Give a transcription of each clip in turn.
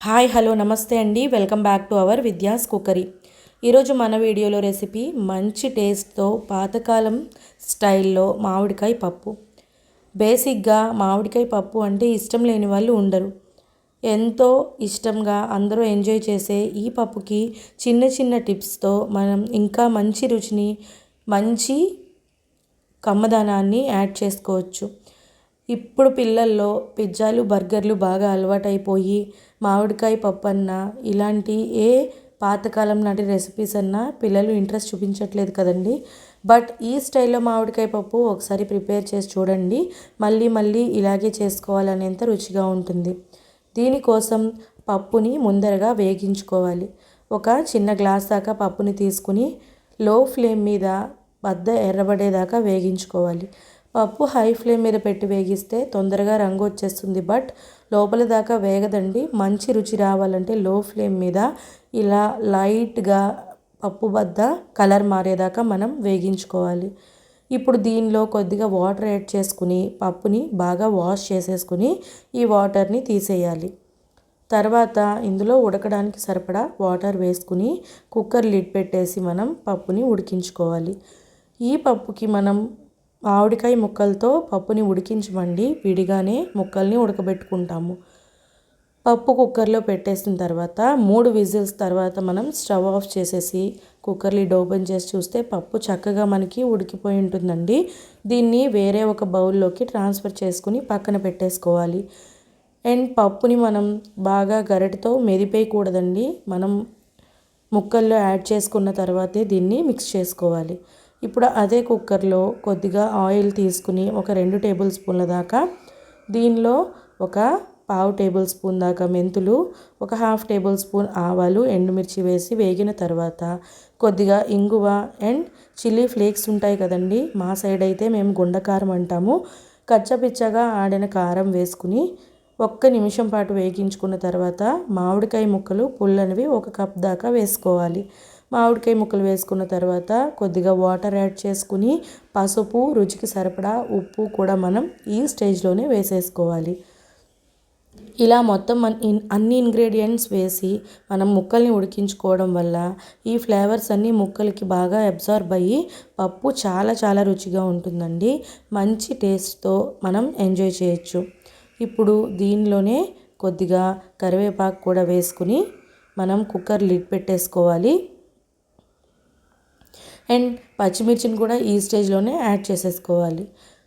Hi hello నమస్తే అండి. Welcome back to our Vidya's cookery ఈరోజు మన వీడియోలో రెసిపీ మంచి టేస్ట్తో పాతకాలం స్టైల్లో మామిడికాయ పప్పు. బేసిక్గా మామిడికాయ పప్పు అంటే ఇష్టం లేని వాళ్ళు ఉండరు. ఎంతో ఇష్టంగా అందరూ ఎంజాయ్ చేసే ఈ పప్పుకి చిన్న చిన్న టిప్స్తో మనం ఇంకా మంచి రుచిని మంచి కమ్మదనాన్ని యాడ్ చేసుకోవచ్చు. ఇప్పుడు పిల్లల్లో పిజ్జాలు బర్గర్లు బాగా అలవాటైపోయి మామిడికాయ పప్పు అన్న ఇలాంటి ఏ పాతకాలం నాటి రెసిపీస్ అన్నా పిల్లలు ఇంట్రెస్ట్ చూపించట్లేదు కదండి. బట్ ఈ స్టైల్లో మామిడికాయ పప్పు ఒకసారి ప్రిపేర్ చేసి చూడండి. మళ్ళీ మళ్ళీ ఇలాగే చేసుకోవాలనేంత రుచిగా ఉంటుంది. దీనికోసం పప్పుని ముందరగా వేగించుకోవాలి. ఒక చిన్న గ్లాస్ దాకా పప్పుని తీసుకుని లో ఫ్లేమ్ మీద వద్ద ఎర్రబడేదాకా వేగించుకోవాలి. పప్పు హై ఫ్లేమ్ మీద పెట్టి వేగిస్తే తొందరగా రంగు వచ్చేస్తుంది. బట్ లోపల దాకా వేగదండి. మంచి రుచి రావాలంటే లో ఫ్లేమ్ మీద ఇలా లైట్గా పప్పు వద్ద కలర్ మారేదాకా మనం వేగించుకోవాలి. ఇప్పుడు దీనిలో కొద్దిగా వాటర్ యాడ్ చేసుకుని పప్పుని బాగా వాష్ చేసేసుకుని ఈ వాటర్ని తీసేయాలి. తర్వాత ఇందులో ఉడకడానికి సరిపడా వాటర్ వేసుకుని కుక్కర్ లిడ్ పెట్టేసి మనం పప్పుని ఉడికించుకోవాలి. ఈ పప్పుకి మనం మామిడికాయ ముక్కలతో పప్పుని ఉడికించమండి. విడిగానే ముక్కల్ని ఉడకబెట్టుకుంటాము. పప్పు కుక్కర్లో పెట్టేసిన తర్వాత మూడు విజిల్స్ తర్వాత మనం స్టవ్ ఆఫ్ చేసేసి కుక్కర్ని డోపెన్ ఓపెన్ చేసి చూస్తే పప్పు చక్కగా మనకి ఉడికిపోయి ఉంటుందండి. దీన్ని వేరే ఒక బౌల్లోకి ట్రాన్స్ఫర్ చేసుకుని పక్కన పెట్టేసుకోవాలి. అండ్ పప్పుని మనం బాగా గరిటతో మెదిపేయకూడదండి. మనం ముక్కల్లో యాడ్ చేసుకున్న తర్వాతే దీన్ని మిక్స్ చేసుకోవాలి. ఇప్పుడు అదే కుక్కర్లో కొద్దిగా ఆయిల్ తీసుకుని ఒక రెండు టేబుల్ స్పూన్ల దాకా దీనిలో ఒక పావు టేబుల్ స్పూన్ దాకా మెంతులు ఒక హాఫ్ టేబుల్ స్పూన్ ఆవాలు ఎండుమిర్చి వేసి వేగిన తర్వాత కొద్దిగా ఇంగువ అండ్ చిల్లీ ఫ్లేక్స్ ఉంటాయి కదండి మా సైడ్ అయితే మేము గుండకారం అంటాము. కచ్చపిచ్చగా ఆడిన కారం వేసుకుని ఒక్క నిమిషం పాటు వేగించుకున్న తర్వాత మామిడికాయ ముక్కలు పుల్లనివి ఒక కప్ దాకా వేసుకోవాలి. మామిడికాయ ముక్కలు వేసుకున్న తర్వాత కొద్దిగా వాటర్ యాడ్ చేసుకుని పసుపు రుచికి సరిపడా ఉప్పు కూడా మనం ఈ స్టేజ్లోనే వేసేసుకోవాలి. ఇలా మొత్తం అన్ని ఇంగ్రీడియంట్స్ వేసి మనం ముక్కల్ని ఉడికించుకోవడం వల్ల ఈ ఫ్లేవర్స్ అన్నీ ముక్కలకి బాగా అబ్జార్బ్ అయ్యి పప్పు చాలా చాలా రుచిగా ఉంటుందండి. మంచి టేస్ట్తో మనం ఎంజాయ్ చేయొచ్చు. ఇప్పుడు దీనిలోనే కొద్దిగా కరివేపాకు కూడా వేసుకుని మనం కుక్కర్ లిడ్ పెట్టేసుకోవాలి. అండ్ పచ్చిమిర్చిని కూడా ఈ స్టేజ్లోనే యాడ్ చేసేసుకోవాలి.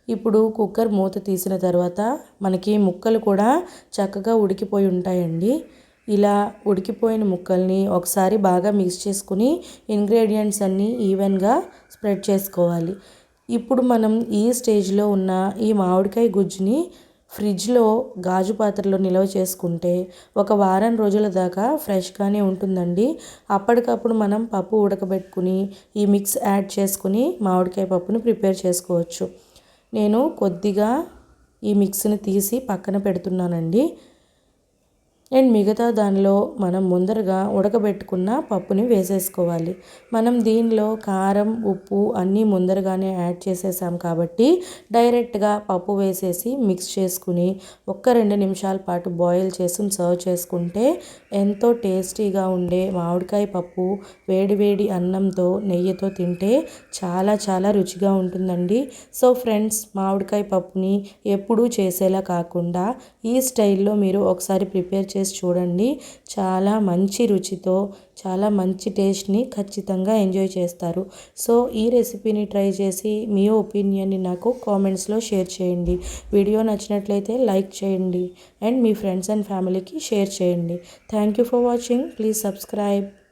ఇప్పుడు కుక్కర్ మూత తీసిన తర్వాత మనకి ముక్కలు కూడా చక్కగా ఉడికిపోయి ఉంటాయండి. ఇలా ఉడికిపోయిన ముక్కల్ని ఒకసారి బాగా మిక్స్ చేసుకుని ఇంగ్రీడియంట్స్ అన్నీ ఈవెన్గా స్ప్రెడ్ చేసుకోవాలి. ఇప్పుడు మనం ఈ స్టేజ్లో ఉన్న ఈ మామిడికాయ గుజ్జుని ఫ్రిడ్జ్లో గాజు పాత్రలో నిల్వ చేసుకుంటే ఒక వారం రోజుల దాకా ఫ్రెష్గానే ఉంటుందండి. అప్పటికప్పుడు మనం పప్పు ఉడకబెట్టుకుని ఈ మిక్స్ యాడ్ చేసుకుని మామిడికాయ పప్పును ప్రిపేర్ చేసుకోవచ్చు. నేను కొద్దిగా ఈ మిక్స్ని తీసి పక్కన పెడుతున్నానండి. అండ్ మిగతా దానిలో మనం ముందరగా ఉడకబెట్టుకున్న పప్పుని వేసేసుకోవాలి. మనం దీనిలో కారం ఉప్పు అన్నీ ముందరగానే యాడ్ చేసేసాం కాబట్టి డైరెక్ట్గా పప్పు వేసేసి మిక్స్ చేసుకుని ఒక్క రెండు నిమిషాల పాటు బాయిల్ చేసి సర్వ్ చేసుకుంటే ఎంతో టేస్టీగా ఉండే మామిడికాయ పప్పు వేడివేడి అన్నంతో నెయ్యితో తింటే చాలా చాలా రుచిగా ఉంటుందండి. సో ఫ్రెండ్స్ మామిడికాయ పప్పుని ఎప్పుడూ చేసేలా కాకుండా ఈ స్టైల్లో మీరు ఒకసారి ప్రిపేర్ చేసి చూడండి. చాలా మంచి రుచితో చాలా మంచి టేస్ట్ని ఖచ్చితంగా ఎంజాయ్ చేస్తారు. సో ఈ రెసిపీని ట్రై చేసి మీ ఒపీనియన్ని నాకు కామెంట్స్లో షేర్ చేయండి. వీడియో నచ్చినట్లయితే లైక్ చేయండి. అండ్ మీ ఫ్రెండ్స్ అండ్ ఫ్యామిలీకి షేర్ చేయండి. Thank you for watching. Please subscribe.